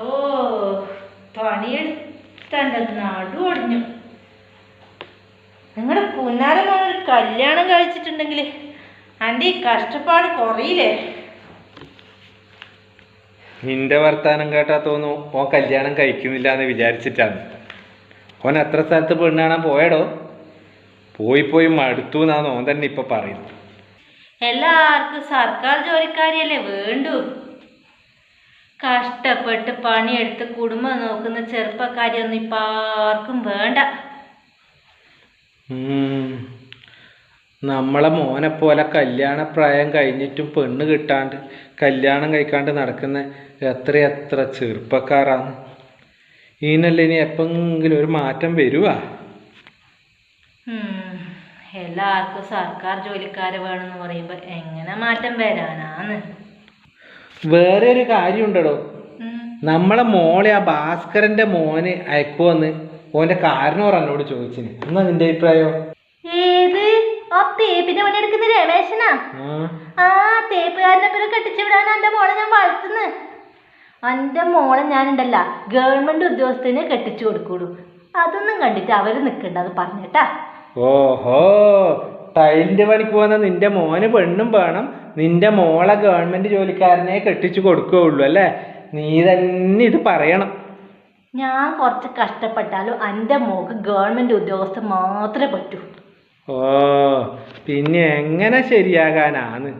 ഓ പണിയെടുത്തണ്ട നടു ഒടിഞ്ഞു. നിങ്ങളുടെ പുന്നാരം ഒരു കല്യാണം കഴിച്ചിട്ടുണ്ടെങ്കിൽ എന്റെ ഈ കഷ്ടപ്പാട് കുറയില്ലേ? നിന്റെ വർത്താനം കേട്ടാ തോന്നു ഓ കല്യാണം കഴിക്കുന്നില്ല എന്ന് വിചാരിച്ചിട്ടാണ്. ഓൻ എത്ര സ്ഥലത്ത് പെണ്ണ് കാണാൻ പോയടോ? പോയി പോയി മടുത്തു എന്നാണ് ഓൻ തന്നെ ഇപ്പൊ പറയുന്നത്. എല്ലാവർക്കും സർക്കാർ ജോലിക്കാരിയല്ലേ വേണ്ടു? കഷ്ടപ്പെട്ട് പണിയെടുത്ത് കുടുംബം നോക്കുന്ന ചെറുപ്പക്കാരിയൊന്നും ഇപ്പം ആർക്കും വേണ്ട. നമ്മളെ മോനെ പോലെ കല്യാണ പ്രായം കഴിഞ്ഞിട്ടും പെണ്ണ് കിട്ടാണ്ട് കല്യാണം കഴിക്കാണ്ട് നടക്കുന്ന എത്ര എത്ര ചെറുപ്പക്കാരാണ്. ഇതിനല്ലേ ഇനി എപ്പെങ്കിലും ഒരു മാറ്റം വരുവാ? എല്ലാവർക്കും സർക്കാർ ജോലിക്കാരെ വേണമെന്ന് പറയുമ്പോൾ എങ്ങനെ മാറ്റം വരാനാന്ന്? വേറെ ഒരു കാര്യമുണ്ടടോ. ഉം. നമ്മളെ മോളെ ആ ഭാസ്കരന്റെ മോന് അയക്കുവന്ന് ഓന്റെ കാരണം എന്നോട് ചോദിച്ചിന്. എന്നാ നിന്റെ അഭിപ്രായോ? ഏത്? ആ തേപ്പിന്റെ പണി എടുക്കുന്ന രമേശനാ? ആ. തേപ്പുകാരനെ പേര് മോളെ ഞാൻ വളർത്തുന്നു മോളെ ഞാനുണ്ടല്ല ഗവൺമെന്റ് ഉദ്യോഗസ്ഥനെ കെട്ടിച്ചു കൊടുക്കുള്ളൂ. അതൊന്നും കണ്ടിട്ട് അവർ നിൽക്കണ്ട അത് പറഞ്ഞിട്ടാ ഓഹോ ടൈലിന്റെ പണിക്ക് പോകുന്ന നിന്റെ മോന് പെണ്ണും വേണം. നിന്റെ മോളെ ഗവൺമെന്റ് ജോലിക്കാരനെ കെട്ടിച്ചു കൊടുക്കുകയുള്ളൂ അല്ലേ? നീ തന്നെ ഇത് പറയണം. ഞാൻ കുറച്ച് കഷ്ടപ്പെട്ടാലും എന്റെ മോക്ക് ഗവൺമെന്റ് ഉദ്യോഗസ്ഥ മാത്രമേ പറ്റൂ. ഓ പിന്നെ എങ്ങനെ ശരിയാകാനാണ്